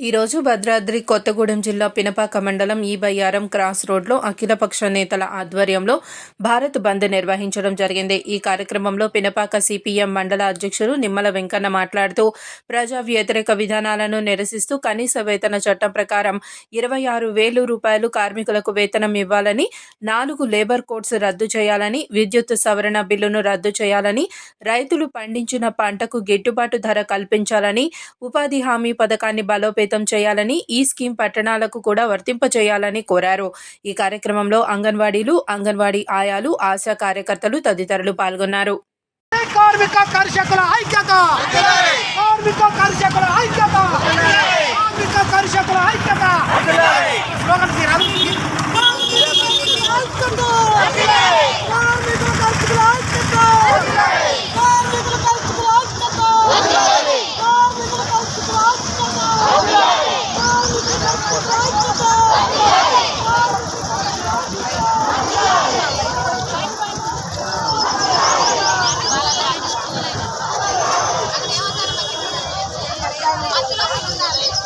ఈరోజు భద్రాద్రి కొత్తగూడెం జిల్లా పినపాక మండలం ఈ క్రాస్ రోడ్లో అఖిలపక్ష నేతల ఆధ్వర్యంలో భారత్ బంద్ నిర్వహించడం జరిగింది. ఈ కార్యక్రమంలో పినపాక సిపిఎం మండల అధ్యక్షులు నిమ్మల వెంకన్న మాట్లాడుతూ ప్రజా వ్యతిరేక విధానాలను నిరసిస్తూ కనీస వేతన చట్టం ప్రకారం ఇరవై ఆరు వేలు రూపాయలు కార్మికులకు వేతనం ఇవ్వాలని నాలుగు లేబర్ కోడ్స్ రద్దు చేయాలని విద్యుత్ సవరణ బిల్లును రద్దు చేయాలని రైతులు పండించిన పంటకు గిట్టుబాటు ధర కల్పించాలని ఉపాధి హామీ పథకాన్ని బలోపేతం చేయాలని ఈ స్కీమ్ పట్టణాలకు కూడా వర్తింపచేయాలని కోరారు. ఈ కార్యక్రమంలో అంగన్వాడీలు అంగన్వాడీ ఆయాలు ఆశా కార్యకర్తలు తదితరులు పాల్గొన్నారు. కార్మిక Thank you.